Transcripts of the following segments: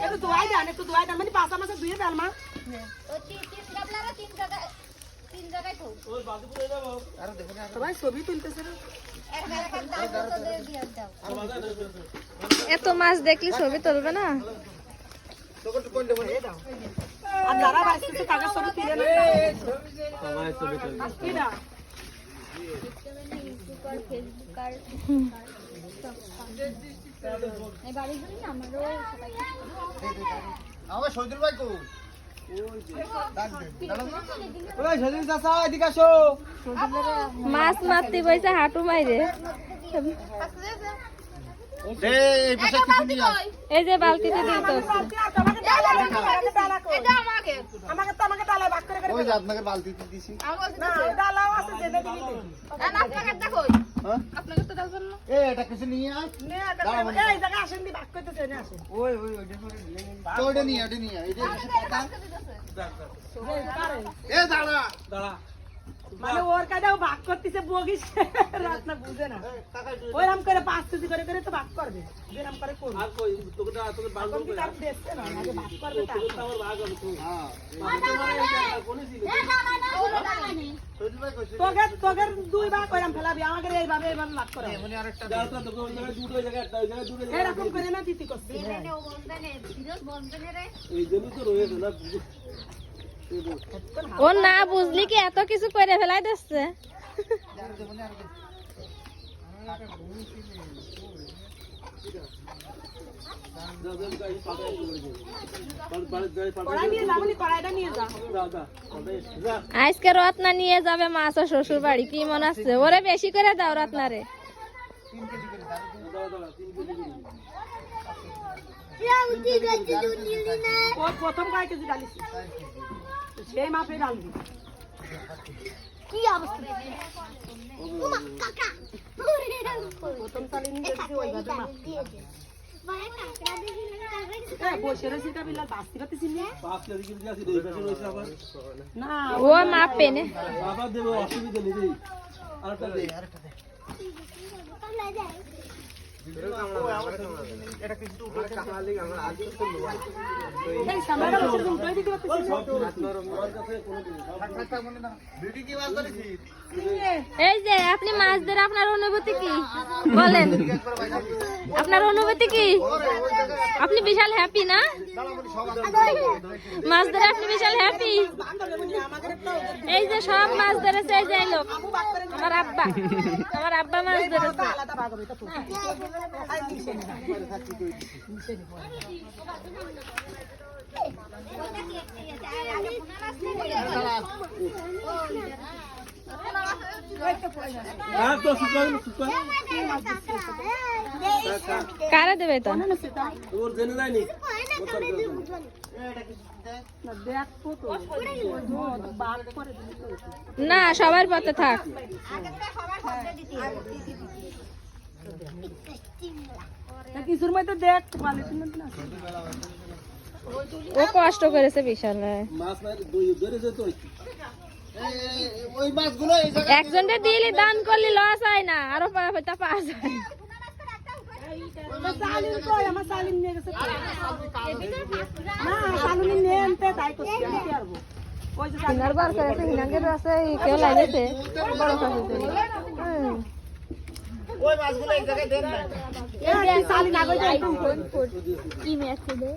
একটু ধোয়াই দেন একটু ধোয়াই দেন মানে পাঁচা মাসে ধুয়ে দেন মা সবাই ছবি তুলতেছে রে। এত মাছ দেখলে ছবি তুলবে না আর যারা বাঁচতেছে তাদের ছবি তুলে নেন কি না আমার সজল ভাই কো ওই সজল চাচা এদিকে আসো। মাছ মারতে বইছে হাঁটু মাইরে। এই যে বালতিতে দিতে আমাকে। বালতিতে দিছি। না ডালাও আছে এ এটা কিছু নিয়ে আয়। নে, এটা দাঁড়া, এই জায়গায় আসেন দি ভাগ করতেছে এনে আসেন। ওই ওই ওইটা করে নিয়ে নিন। ওইটা নিয়ে ওইটা নিয়ে আয়। এটা কিছু টাকা। এই পারে। দাঁড়া। মানে ওর কাছেও ভাগ করতেছে বগিস রাত না। বুঝে না ওইরকম করে পাঁচ কেজি করে করে তো ভাগ করবে। যেরকম করে করবে। এখন কি তার দেখছে না? আগে ভাগ করবে তোকে তোকে দুই ভাগ কইরাম ফেলাবি আমাকে এইভাবে এইভাবে ভাগ করে এরকম করে না দিতি করছি। ও না বুঝলি কি এত কিছু করে ফেলাই দিচ্ছে? আজকে রত্না নিয়ে যাবে মাছ ও শ্বশুর বাড়ি কি মনে আছে? ওরে বেশি করে দাও রত্নারে। ও প্রথম কয় কেজি ডালিছি সেই মাপে বিলাল বাঁচতে পারতেছি না ও মাপ না। কি মাছ ধরেছি এই যে আপনি মাছ ধরে আপনার অনুভূতি কি? বলেন। আপনার অনুভূতি কি? আপনি বিশাল হ্যাপি না? মাছ ধরে আপনি বিশাল হ্যাপি এই যে সব মাছ ধরেছে, এই যে এই লোক। আমার আব্বা। আমার আব্বা মাছ ধরেছে। এটা কারা দেবে তো না দেখো তো বাদ করে দিলি তো না সবার পথে থাক। কিছুর মধ্যে দেখ ও কষ্ট করেছে বিশাল একজনকে দিলি দান করলি লস হয় না। আরও পাওয়া যায়। আমার সালিম নিয়ে গেছে। না সালিম নিয়ে আনতে তাই করছি আমি কি আরবো ওই যে সালিম হিনার বার করেছে হিনাঙ্গের আছে কেউ লাগেছে বড় কাছে ওই মাছগুলো এই জায়গায় দেন না এই সালিম আগে যাই লিবেন এর এর ভিতর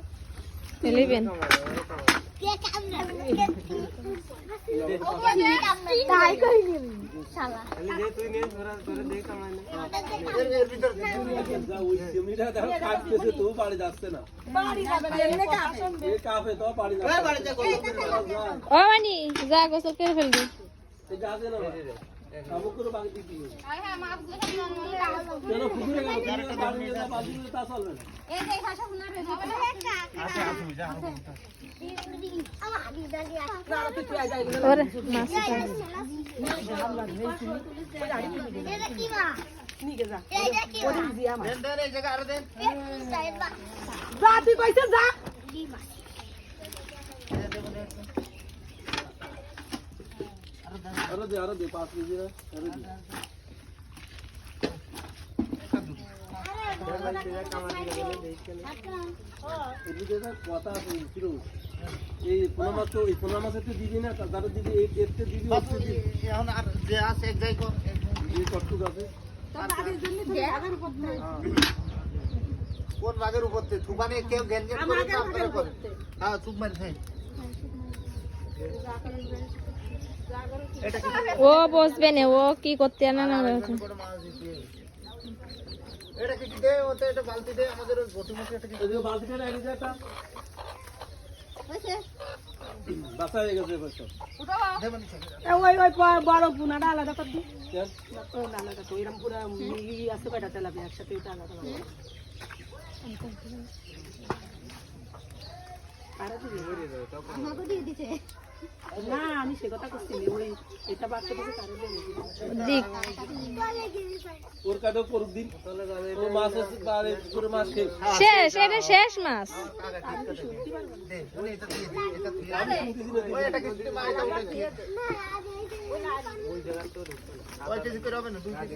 করো ও মানি যা গোসল করে ফেলবি। যা তুই কইছিস যা এদিকে একটা কথা আছে ফিরোজ এই পোনা মাছ তো এই পোনা মাছের তো দিবি না তাদের দিবি এই এরতে দিবি ওরতে দিবি এখন আর যে আছে এক জায়গায় কর এই কটুক আছে কোন বাগের উপর থেকে থুবানি কেউ জ্ঞান করে হ্যাঁ চুপ মারি খাই ও বসবে না ও কি করতে আনা না এটা কি দে ওতে এটা বালতি দে আমাদের কি বালতিটা রেখে একটা বাসা হয়ে গেছে ওই ওই বড় পুনাটা আলাদা কর দি আলাদা তো এরকম পুরো ই আছে কয়টা তেলাপি একসাথে আলাদা শেষ। শেষ এটা শেষ মাছ ওই উঠে দিয়ে ওই কেজি করে হবে না দুই কেজি।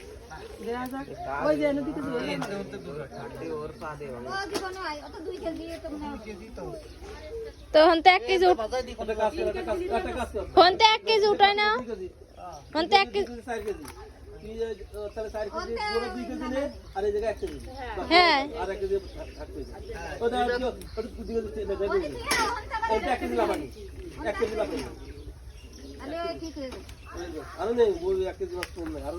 দেখা যাক ওই যে নদীতে দিয়ে তখন তো এক কেজি উঠ- বাজায় দি একটা কাজ কর একটা কাজ একটা কাজ কর ফোন তো এক কেজি উঠায় না দুই কেজি ফোন তো এক দুই কেজি কেজি চার কেজি তুই যে, আহ, তাহলে চার কেজি পুরো দুই কেজি নে আর এই জায়গায় এক কেজি হ্যাঁ আর এক কেজি এক কেজি ওটা আর কি, ওটা দুই কেজি তিন কেজি ওইটা এক কেজি লাগানি এক কেজি লাগানি আরো নেই ওই এক কেজি মাছ কম নেই আরো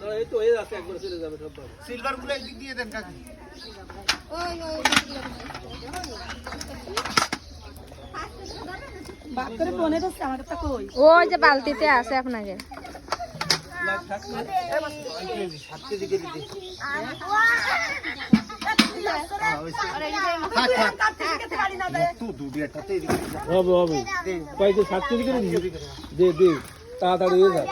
না, এই তো যাচ্ছে একবার চলে যাবে সব ভাবে। সিলভারগুলো একদিক দিয়ে দেন কাকি। ভাত করে টনে দিচ্ছে আমাকে তো কই ওই যে বালতিতে আছে আপনাকে। হবে হবে। দে দে। তাড়াতাড়ি হয়ে চাপ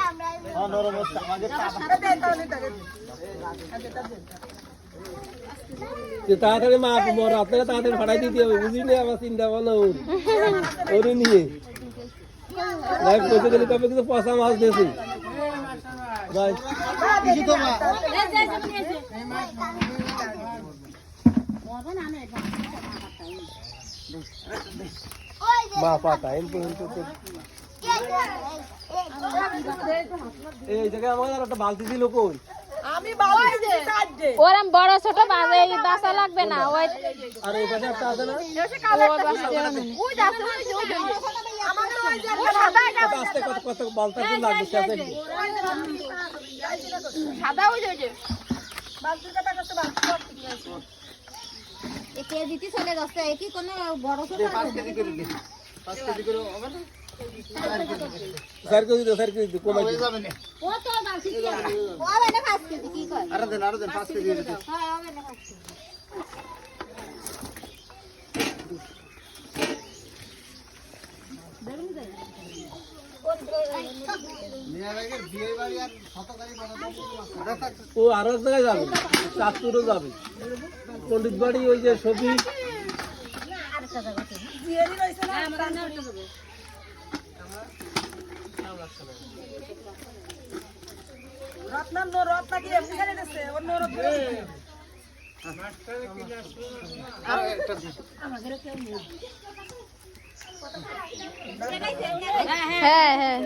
যে তাড়াতাড়ি মা রাত থেকে তাড়াতাড়ি ফাটাই দিতে হবে, বুঝলি? আমার চিন্তা ভালো ওর। ওরে নিয়ে। লাইফ করতে গেলে কবে কিন্তু পয়সা মাছ দিয়েছি ভাই মা এই জায়গায় আমাকে আর একটা বালতি দিল কই? আমি ওরম বড় ছোট বাজে বাসা লাগবে না ওই আর এই পাশে একটা আছে না? নেই। কত আসতে কত কত বালতি লাগবে সে আছে সাদা ওই যে ওই যে। বালতির কথা করতে বালতি কেজিতে চলে যাচ্ছে কি কোনো বড় ছোট দে, কেজি করে দে কেজি করে হবে না? স্যার কেজি দে স্যার কেজি দে কমাই হয়ে যাবে ও তো হবে না জায়গায় যাবে। চাঁদপুরও যাবে। পণ্ডিত বাড়ি ওই যে ছবি রইছে না রত্না নো রত্না কি এমনি খালি দিচ্ছে ওর নো রত্না আর একটা দে হ্যাঁ। হ্যাঁ